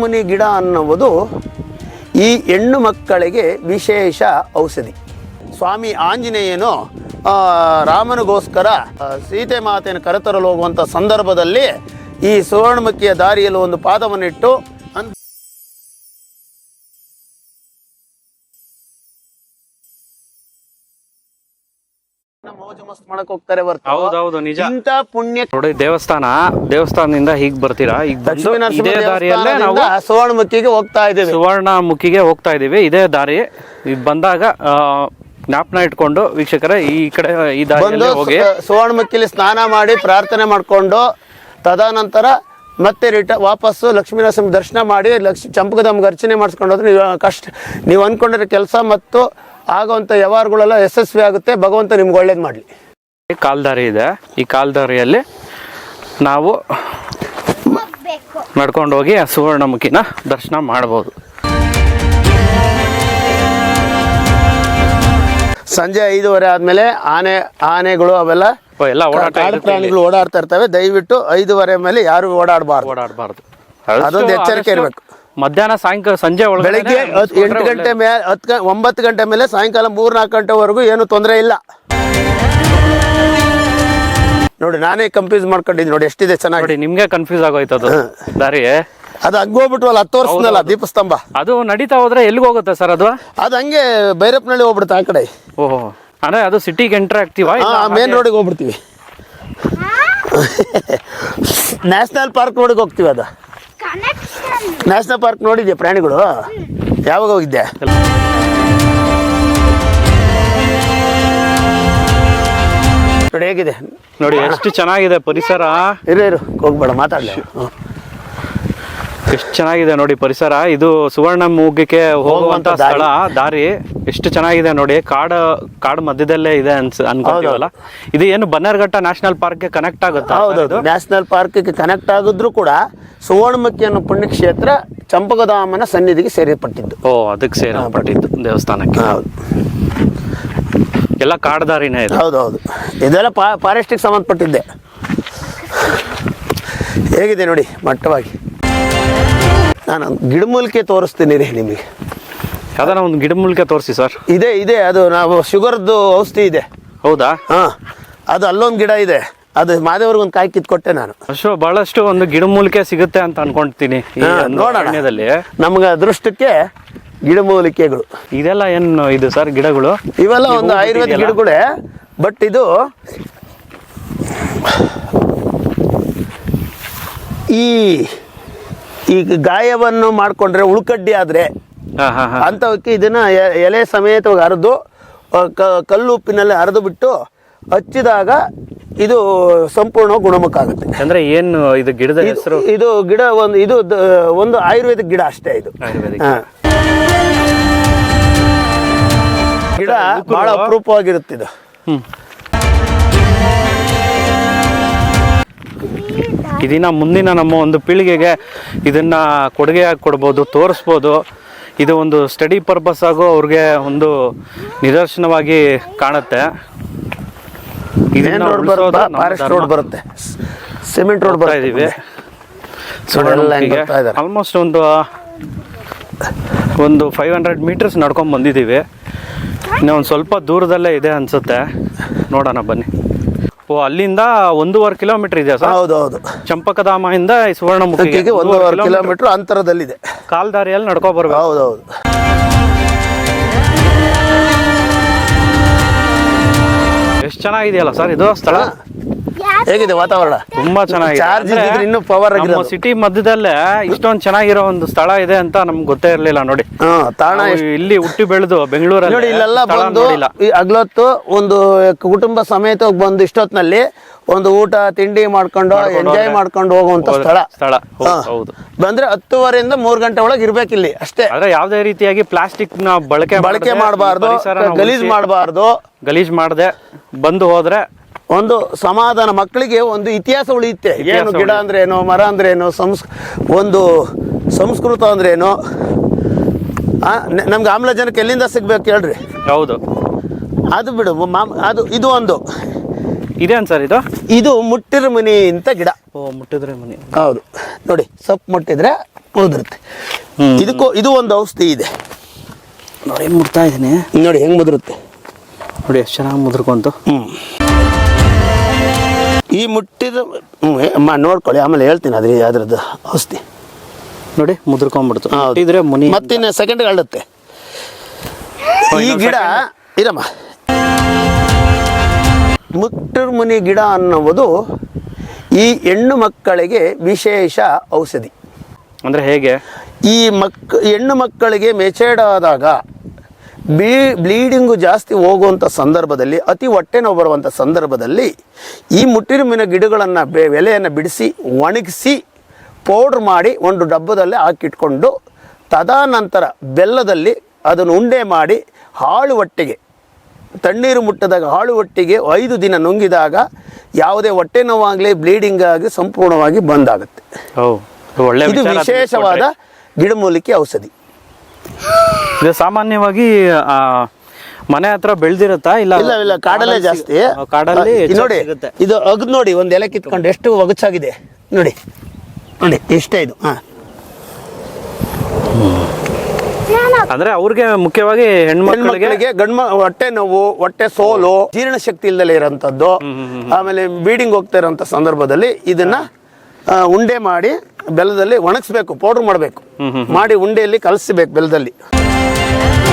ಮುನಿ ಗಿಡ ಅನ್ನುವುದು ಈ ಹೆಣ್ಣು ಮಕ್ಕಳಿಗೆ ವಿಶೇಷ ಔಷಧಿ. ಸ್ವಾಮಿ ಆಂಜನೇಯನು ರಾಮನಿಗೋಸ್ಕರ ಸೀತೆ ಮಾತೆಯನ್ನು ಕರೆತರಲು ಹೋಗುವಂಥ ಸಂದರ್ಭದಲ್ಲಿ ಈ ಸುವರ್ಣಮುಖಿಯ ದಾರಿಯಲ್ಲಿ ಒಂದು ಪಾದವನ್ನಿಟ್ಟು ಮಸ್ತ್ ಮಾಡಕ್ ಹೋಗ್ತಾರೆ ಹೌದೌದು ನಿಜ. ಇಂತ ಪುಣ್ಯ ನೋಡಿ ದೇವಸ್ಥಾನ ದೇವಸ್ಥಾನದಿಂದ ಹೀಗ್ ಬರ್ತೀರಾ? ಈಗ ಇದೇ ದಾರಿಯಲ್ಲೇ ನಾವು ಸುವರ್ಣಮುಖಿಗೆ ಹೋಗ್ತಾ ಇದ್ದೀವಿ. ಸುವರ್ಣ ಮುಖಿಗೆ ಹೋಗ್ತಾ ಇದೀವಿ ಇದೇ ದಾರಿ. ಈಗ ಬಂದಾಗ ಜ್ಞಾಪನ ಇಟ್ಕೊಂಡು ವೀಕ್ಷಕರೇ ಈ ಕಡೆ ಈ ದಾರಿಯಲ್ಲಿ ಹೋಗಿ. ಸುವರ್ಣ ಸುವರ್ಣಮುಖಿಲಿ ಸ್ನಾನ ಮಾಡಿ ಪ್ರಾರ್ಥನೆ ಮಾಡ್ಕೊಂಡು ತದನಂತರ ಮತ್ತೆ ರಿಟರ್ ವಾಪಸ್ಸು ಲಕ್ಷ್ಮೀ ನರಸಿಂಹ ದರ್ಶನ ಮಾಡಿ ಲಕ್ಷ್ಮಿ ಚಂಪಕದಮ್ಗೆ ಅರ್ಚನೆ ಮಾಡಿಸ್ಕೊಂಡು ಹೋದ್ರೆ ನೀವು ಕಷ್ಟ ನೀವು ಅಂದ್ಕೊಂಡಿರೋ ಕೆಲಸ ಮತ್ತು ಆಗುವಂಥ ವ್ಯವಹಾರಗಳೆಲ್ಲ ಯಶಸ್ವಿ ಆಗುತ್ತೆ ಭಗವಂತ ನಿಮ್ಗೆ ಒಳ್ಳೇದು ಮಾಡಲಿ. ಕಾಲ್ದಾರಿ ಇದೆ. ಈ ಕಾಲ್ದಾರಿಯಲ್ಲಿ ನಾವು ನಡ್ಕೊಂಡು ಹೋಗಿ ಆ ಸುವರ್ಣಮುಖಿನ ದರ್ಶನ ಮಾಡ್ಬೋದು. ಸಂಜೆ ಐದೂವರೆ ಆದ್ಮೇಲೆ ಆನೆ ಆನೆಗಳು ಅವೆಲ್ಲ ಎಲ್ಲ ಓಡಾಟ ಕಾಡು ಪ್ರಾಣಿಗಳು ಓಡಾಡ್ತಾ ಇರ್ತವೆ. ದಯವಿಟ್ಟು ಐದೂವರೆ ಮೇಲೆ ಯಾರು ಓಡಾಡಬಾರ್ದು. ಓಡಾಡಬಾರ್ದು. ಅದೊಂದು ಎಚ್ಚರಿಕೆ ಇರ್ಬೇಕು. ಮಧ್ಯಾಹ್ನ ಸಾಯಂಕಾಲ ಸಂಜೆ ಒಳಗಡೆ ಬೆಳಿಗ್ಗೆ ಎಂಟು ಗಂಟೆ ಮೇಲೆ ಹತ್ತು ಒಂಬತ್ತು ಗಂಟೆ ಮೇಲೆ ಸಾಯಂಕಾಲ ಮೂರ್ನಾಲ್ಕು ಗಂಟೆವರೆಗೂ ಏನು ತೊಂದರೆ ಇಲ್ಲ. ನೋಡಿ ನಾನೇ ಕನ್ಫ್ಯೂಸ್ ಮಾಡ್ಕೊಂಡಿದ್ದೀನಿ ನೋಡಿ ಎಷ್ಟಿದೆ ಚೆನ್ನಾಗಿ. ನೋಡಿ ನಿಮ್ಗೆ ಕನ್ಫ್ಯೂಸ್ ಆಗೋಯ್ತು ಅದು. ದಾರಿ. ಅದು ಹಂಗೋಗ್ಬಿಟ್ವಲ್ಲ ಹತ್ತು ವರ್ಷದಲ್ಲ ದೀಪಸ್ತಂಭ ಅದು ನಡೀತಾ ಹೋದ್ರೆ ಎಲ್ಲಿಗೆ ಹೋಗುತ್ತೆ ಸರ್ ಅದು? ಅದು ಹಂಗೆ ಭೈರಪ್ಪನಹಳ್ಳಿ ಹೋಗ್ಬಿಡುತ್ತೆ ಆ ಕಡೆ. ಓಹೋ. ಅಂದ್ರೆ ಅದು ಸಿಟಿಗೆ ಎಂಟ್ರ್ ಆಗ್ತೀವ? ಮೇನ್ ರೋಡಿಗೆ ಹೋಗ್ಬಿಡ್ತೀವಿ. ನ್ಯಾಷನಲ್ ಪಾರ್ಕ್ ನೋಡಿಗೆ ಹೋಗ್ತೀವಿ ಅದು. ನ್ಯಾಷನಲ್ ಪಾರ್ಕ್ ನೋಡಿದ್ಯಾ ಪ್ರಾಣಿಗಳು ಯಾವಾಗ ಹೋಗಿದ್ದೆ ನೋಡಿ ಹೇಗಿದೆ? ನೋಡಿ ಎಷ್ಟು ಚೆನ್ನಾಗಿದೆ ಪರಿಸರ. ಇರು ಇರು ಹೋಗ್ಬೇಡ ಮಾತಾಡ್ಲಿ. ಎಷ್ಟು ಚೆನ್ನಾಗಿದೆ ನೋಡಿ ಪರಿಸರ. ಇದು ಸುವರ್ಣ ಮೂಗಿಗೆ ಹೋಗುವಂತ ಸ್ಥಳ ದಾರಿ. ಎಷ್ಟು ಚೆನ್ನಾಗಿದೆ ನೋಡಿ ಕಾಡು ಕಾಡು ಮಧ್ಯದಲ್ಲೇ ಇದೆ ಅನ್ಸ್ ಅನ್ಕೋತೀವಲ್ಲ? ಇದು ಏನು ಬನ್ನರ್ಘಟ್ಟ ನ್ಯಾಷನಲ್ ಪಾರ್ಕ್ಗೆ ಕನೆಕ್ಟ್ ಆಗುತ್ತಾ ಹೌದು ಹೌದೌದು? ನ್ಯಾಷನಲ್ ಪಾರ್ಕ್ಗೆ ಕನೆಕ್ಟ್ ಆಗಿದ್ರು ಕೂಡ ಸುವರ್ಣಮುಖಿ ಅನ್ನೋ ಪುಣ್ಯಕ್ಷೇತ್ರ ಚಂಪಕಧಾಮನ ಸನ್ನಿಧಿಗೆ ಸೇರಿಪಟ್ಟಿದ್ದು ಓ ಅದಕ್ಕೆ ಸೇರಿಪಟ್ಟಿದ್ದು ದೇವಸ್ಥಾನಕ್ಕೆ. ಹೌದು. ಎಲ್ಲ ಕಾಡು ಇದೆ. ಹೌದು ಹೌದೌದು. ಇದೆಲ್ಲ ಪಾ ಫಾರೆಸ್ಟಿಗೆ ಸಂಬಂಧಪಟ್ಟಿದ್ದೆ. ಹೇಗಿದೆ ನೋಡಿ ಮಟ್ಟವಾಗಿ. ನಾನು ಗಿಡಮೂಲಿಕೆ ತೋರಿಸ್ತೀನಿ ರೀ ನಿಮಗೆ. ಯಾವ್ದಾರ ಒಂದು ಗಿಡಮೂಲಿಕೆ ಮೂಲಕ ತೋರಿಸಿ ಸರ್. ಇದೆ ಇದೆ. ಅದು ನಾವು ಶುಗರ್ದು ಔಷಧಿ ಇದೆ. ಹೌದಾ? ಹಾಂ. ಅದು ಅಲ್ಲೊಂದು ಗಿಡ ಇದೆ. ಅದು ಮಾದೇವ್ರಿಗೆ ಒಂದು ಕಾಯಿ ಕಿತ್ಕೊಟ್ಟೆ ನಾನು. ಅಷ್ಟು ಬಹಳಷ್ಟು ಒಂದು ಗಿಡಮೂಲಿಕೆ ಸಿಗುತ್ತೆ ಅಂತ ಅನ್ಕೊಂತೀನಿ ನೋಡೋಣ. ನಮ್ಗೆ ಅದೃಷ್ಟಕ್ಕೆ ಗಿಡಮೂಲಿಕೆಗಳು ಇದೆಲ್ಲ ಏನು ಇದು ಸರ್ ಗಿಡಗಳು? ಇವೆಲ್ಲ ಒಂದು ಆಯುರ್ವೇದ ಗಿಡಗಳೇ? ಬಟ್ ಇದು ಈ ಈ ಗಾಯವನ್ನು ಮಾಡಿಕೊಂಡ್ರೆ ಉಳ್ಕಡ್ಡಿ ಆದರೆ ಅಂಥವಕ್ಕೆ ಇದನ್ನು ಎಲೆ ಸಮೇತವಾಗಿ ಹರಿದು ಕಲ್ಲು ಉಪ್ಪಿನಲ್ಲಿ ಹರಿದು ಬಿಟ್ಟು ಹಚ್ಚಿದಾಗ ಇದು ಸಂಪೂರ್ಣ ಗುಣಮುಖ ಆಗುತ್ತೆ. ಅಂದ್ರೆ ಏನು ಇದು ಗಿಡದ ಇದು- ಹೆಸರು? ಇದು ಗಿಡ ಒಂದು ಇದು ಒಂದು ಆಯುರ್ವೇದಿಕ್ ಗಿಡ ಅಷ್ಟೇ ಇದು. ಆಯುರ್ವೇದಿಕ್ ಹಾ. ಗಿಡ ಬಹಳ ಅಪರೂಪವಾಗಿರುತ್ತಿದ್ದು ಇದನ್ನ ಮುಂದಿನ ನಮ್ಮ ಒಂದು ಪೀಳಿಗೆಗೆ ಇದನ್ನ ಕೊಡುಗೆಯಾಗಿ ಕೊಡ್ಬೋದು ತೋರಿಸ್ಬೋದು. ಇದು ಒಂದು ಸ್ಟಡಿ ಪರ್ಪಸ್ ಆಗೋ ಅವ್ರಿಗೆ ಒಂದು ನಿದರ್ಶನವಾಗಿ ಕಾಣುತ್ತೆ. ರೋಡ್ ಫಾರೆಸ್ಟ್ ರೋಡ್ ಬರುತ್ತೆ? ಸಿಮೆಂಟ್ ರೋಡ್ ಬರ್ತಾ ಇದೀವಿ. ಆಲ್ಮೋಸ್ಟ್ ಒಂದು ಒಂದು ಫೈವ್ ಹಂಡ್ರೆಡ್ ಮೀಟರ್ಸ್ ನಡ್ಕೊಂಡ್ ಬಂದಿದ್ದೀವಿ. ಇನ್ನು ಒಂದು ಸ್ವಲ್ಪ ದೂರದಲ್ಲೇ ಇದೆ ಅನ್ಸುತ್ತೆ. ನೋಡೋಣ ಬನ್ನಿ. ಓ ಅಲ್ಲಿಂದ ಒಂದೂವರೆ ಕಿಲೋಮೀಟರ್ ಇದೆ ಸರ್? ಹೌದು ಹೌದು ಚಂಪಕಧಾಮದಿಂದ ಈ ಸುವರ್ಣಮುಖಿಗೆ. ಇದಕ್ಕೆ ಒಂದೂವರೆ ಕಿಲೋಮೀಟರ್ ಅಂತರದಲ್ಲಿದೆ. ಕಾಲ್ದಾರಿಯಲ್ಲಿ ನಡ್ಕೊ ಬರ್ಬೇಕು. ಹೌದು ಹೌದು ಎಷ್ಟು ಚೆನ್ನಾಗಿದೆಯಲ್ಲ ಸರ್ ಇದು ಸ್ಥಳ? ಹೇಗಿದೆ ವಾತಾವರಣ? ತುಂಬಾ ಚೆನ್ನಾಗಿದೆ. ಚಾರ್ಜ್ ಇದ್ದಿದ್ರೆ ಇನ್ನೂ ಪವರ್ ನಮ್ಮ ಸಿಟಿ ಮಧ್ಯದಲ್ಲೇ ಇಷ್ಟೊಂದು ಚೆನ್ನಾಗಿರೋ ಒಂದು ಸ್ಥಳ ಇದೆ ಅಂತ ನಮ್ಗೆ ಗೊತ್ತೇ ಇರ್ಲಿಲ್ಲ ನೋಡಿ. ಹಾ ತಾಣ ನಾವು ಎಷ್ಟು ಇಲ್ಲಿ ಹುಟ್ಟಿ ಬೆಳೆದು ಬೆಂಗಳೂರಲ್ಲಿ ನೋಡಿ ಇಲ್ಲೆಲ್ಲ ಸ್ಥಳ ಬಂದು ನೋಡಿಲ್ಲ. ಈ ಅಗ್ಲೊತ್ತು ಒಂದು ಕುಟುಂಬ ಸಮೇತ ಬಂದು ಇಷ್ಟೊತ್ತಿನಲ್ಲಿ ಒಂದು ಊಟ ತಿಂಡಿ ಮಾಡ್ಕೊಂಡು ಎಂಜಾಯ್ ಮಾಡ್ಕೊಂಡು ಹೋಗುವಂತ ಸ್ಥಳ. ಸ್ಥಳ. ಹೌದು, ಹಾ. ಹೌದು ಬಂದ್ರೆ ಹತ್ತುವರೆಯಿಂದ ಮೂರ್ ಗಂಟೆ ಒಳಗೆ ಇರ್ಬೇಕಿಲ್ಲಿ ಅಷ್ಟೇ. ಆದ್ರೆ ಯಾವುದೇ ರೀತಿಯಾಗಿ ಪ್ಲಾಸ್ಟಿಕ್ನ ಬಳಕೆ ಬಳಕೆ ಮಾಡಬಾರ್ದು ಗಲೀಜ್ ಮಾಡಬಾರ್ದು. ಗಲೀಜ್ ಮಾಡದೆ ಬಂದು ಹೋದ್ರೆ ಒಂದು ಸಮಾಧಾನ ಮಕ್ಕಳಿಗೆ ಒಂದು ಇತಿಹಾಸ ಉಳಿಯುತ್ತೆ. ಏನು ಗಿಡ ಅಂದ್ರೆ ಏನು ಮರ ಅಂದ್ರೆ ಏನು ಸಂಸ್ ಒಂದು ಸಂಸ್ಕೃತ ಅಂದ್ರೆ ಏನು? ನಮ್ಗೆ ಆಮ್ಲಜನಕ ಎಲ್ಲಿಂದ ಸಿಗ್ಬೇಕು ಹೇಳ್ರಿ? ಹೌದು. ಅದು ಬಿಡು ಮಾಮ್ ಅದು ಇದು ಒಂದು. ಇದೇನು ಸರ್ ಇದು? ಇದು ಮುಟ್ಟಿರ ಮನಿ ಅಂತ ಗಿಡ. ಓ ಮುಟ್ಟಿದ್ರೆ ಮನಿ. ಹೌದು. ನೋಡಿ ಸೊಪ್ಪು ಮುಟ್ಟಿದ್ರೆ ಮುದ್ರತ್ತೆ. ಇದಕ್ಕೂ ಇದು ಒಂದು ಔಷಧಿ ಇದೆ. ನೋಡಿ ಮುಟ್ತಾ ಇದ್ದೀನಿ. ನೋಡಿ ಹೆಂಗೆ ಮುದುರುತ್ತೆ. ನೋಡಿ ಎಷ್ಟು ಚೆನ್ನಾಗಿ ಮುದ್ರಕೊಂತು. ಹ್ಮ್. ಈ ಮುಟ್ಟಿದ ನೋಡ್ಕೊಳ್ಳಿ ಆಮೇಲೆ ಹೇಳ್ತೀನಿ ಅದ್ರಿ ಅದ್ರದ್ದು ಔಷಧಿ. ನೋಡಿ ಮುದ್ರಕೊಂಡ್ಬಿಡ್ತು ಇದ್ರೆ ಮುನಿ ಮತ್ತಿನ್ನ ಸೆಕೆಂಡ್ ಅಳ್ಳುತ್ತೆ ಈ ಗಿಡ ಇರಮ್ಮ. ಮುಟ್ಟರ್ ಮುನಿ ಗಿಡ ಅನ್ನುವುದು ಈ ಹೆಣ್ಣು ಮಕ್ಕಳಿಗೆ ವಿಶೇಷ ಔಷಧಿ. ಅಂದ್ರೆ ಹೇಗೆ? ಈ ಮಕ್ ಹೆಣ್ಣು ಮಕ್ಕಳಿಗೆ ಮೆಚೇಡ್ ಆದಾಗ ಬೀ ಬ್ಲೀಡಿಂಗು ಜಾಸ್ತಿ ಹೋಗುವಂಥ ಸಂದರ್ಭದಲ್ಲಿ ಅತಿ ಹೊಟ್ಟೆ ನೋವು ಬರುವಂಥ ಸಂದರ್ಭದಲ್ಲಿ ಈ ಮುಟ್ಟಿರುಮಿನ ಗಿಡಗಳನ್ನು ಬೆ ಎಲೆಯನ್ನು ಬಿಡಿಸಿ ಒಣಗಿಸಿ ಪೌಡ್ರ್ ಮಾಡಿ ಒಂದು ಡಬ್ಬದಲ್ಲಿ ಹಾಕಿಟ್ಕೊಂಡು ತದಾನಂತರ ಬೆಲ್ಲದಲ್ಲಿ ಅದನ್ನು ಉಂಡೆ ಮಾಡಿ ಹಾಳು ಹೊಟ್ಟೆಗೆ ತಣ್ಣೀರು ಮುಟ್ಟದಾಗ ಹಾಳು ಹೊಟ್ಟೆಗೆ ಐದು ದಿನ ನುಂಗಿದಾಗ ಯಾವುದೇ ಹೊಟ್ಟೆ ನೋವಾಗಲಿ ಬ್ಲೀಡಿಂಗ್ ಆಗಿ ಸಂಪೂರ್ಣವಾಗಿ ಬಂದಾಗುತ್ತೆ. ಆಗುತ್ತೆ ಇದು ವಿಶೇಷವಾದ ಗಿಡಮೂಲಿಕೆ ಔಷಧಿ. ಇದು ಸಾಮಾನ್ಯವಾಗಿ ಮನೆ ಹತ್ರ ಬೆಳ್ದಿರುತ್ತಾ? ಇಲ್ಲ ಇಲ್ಲ ಇಲ್ಲ ಕಾಡಲ್ಲೇ ಜಾಸ್ತಿ. ಕಾಡಲ್ಲಿ ನೋಡಿ ಇದು ಅಗ್ದು ನೋಡಿ ಒಂದ್ ಎಲೆ ಕಿತ್ಕೊಂಡು ಎಷ್ಟು ಒಗಚಾಗಿದೆ. ನೋಡಿ ನೋಡಿ ಇಷ್ಟೇ ಇದು ಹಾ. ಅಂದ್ರೆ ಅವ್ರಿಗೆ ಮುಖ್ಯವಾಗಿ ಹೆಣ್ಮಕ್ಳಿಗೆ ಗಂಡ್ಮ ಹೊಟ್ಟೆ ನೋವು ಹೊಟ್ಟೆ ಸೋಲು ಜೀರ್ಣ ಶಕ್ತಿ ಇಲ್ದಲೇ ಇರೋಂಥದ್ದು. ಆಮೇಲೆ ಬೀಡಿಂಗ್ ಹೋಗ್ತಾ ಇರೋಂಥ ಸಂದರ್ಭದಲ್ಲಿ ಇದನ್ನ ಉಂಡೆ ಮಾಡಿ ಬೆಲ್ಲದಲ್ಲಿ ಒಣಗಿಸ್ಬೇಕು ಪೌಡ್ರ್ ಮಾಡಬೇಕು. ಮಾಡಿ ಉಂಡೆಯಲ್ಲಿ ಕಲಸಬೇಕು ಬೆಲ್ಲದಲ್ಲಿ. Música